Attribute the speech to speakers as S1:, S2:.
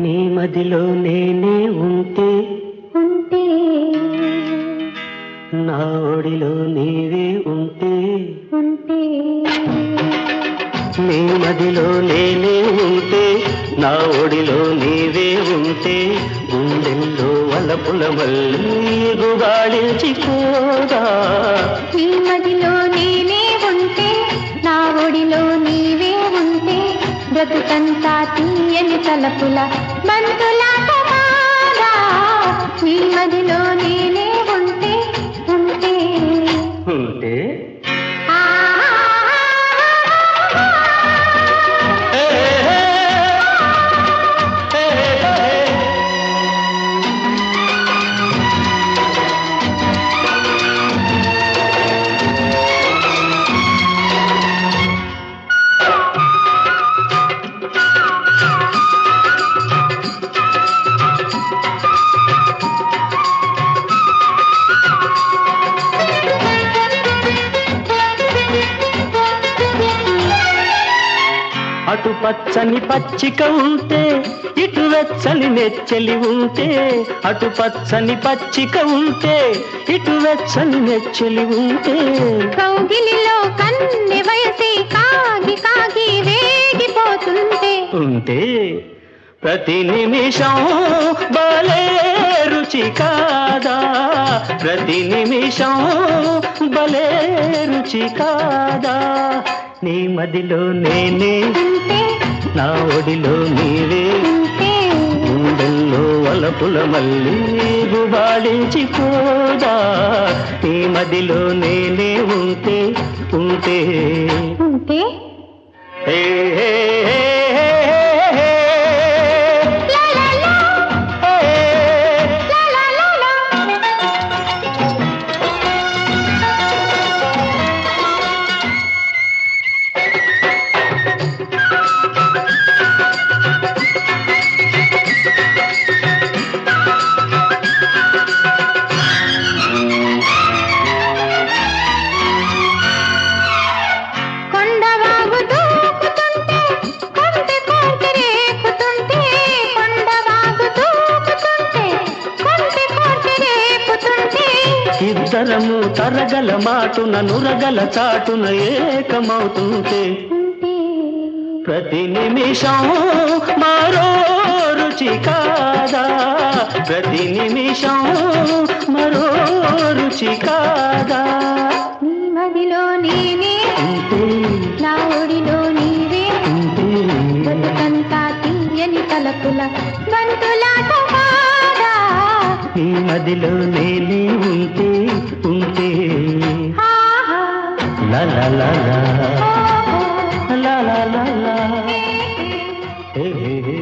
S1: నీ మదిలో నేనే ఉంటే
S2: ఉంటే
S1: నా ఒడిలో నీవే ఉంటే
S2: ఉంటే
S1: నీ మదిలో నేనే ఉంటే నా ఒడిలో నీవే ఉంటే గుండెల్లో వలపుల మళ్ళీ గుబాళించిపోదా
S2: ఈ మదిలో నేనే ఉంటే నా ఒడిలో నీవే ఉంటే బ్రతుకంతా తీయని తలపుల బంతులాట మారా ఈ మదిలో
S1: అటు పచ్చని పచ్చిక ఉంటే ఇటు వెచ్చని నెచ్చలి ఉంటే అటు పచ్చని పచ్చిక ఉంటే ఇటు వెచ్చని నెచ్చలి ఉంటే.
S2: కౌగిలిలో కన్నె వయసి కాగి కాగి వేగిపోతుంటే.
S1: ఉంటే ప్రతి నిమిషం బలే రుచి కాదా. ప్రతి నిమిషం బలే రుచి కాదా. నీ మదిలో నేనే నా ఒడిలో నీవే. గుండెల్లో వలపుల మళ్ళీ గుబాళించిపోదా నీ మదిలో నేనే ఉంటే ఉంటే.
S2: ఉంటే?
S1: ఏ, ఇద్దరము తరగల మాటున నురగల చాటున ఏకమవుతుంటే ప్రతి నిమిషం మరో రుచి కాదా? ప్రతి నిమిషం మరో రుచి కాదా?
S2: నీ మదిలో నేనే నా ఒడిలో నీవే
S1: ఉంటే
S2: బతుకంతా తీయని తలపుల బంతులాట కాదా?
S1: నీ మదిలో నేనే ఉంటే
S2: ला
S1: ला ला ला ला
S2: ला ला
S1: ला हे हे हे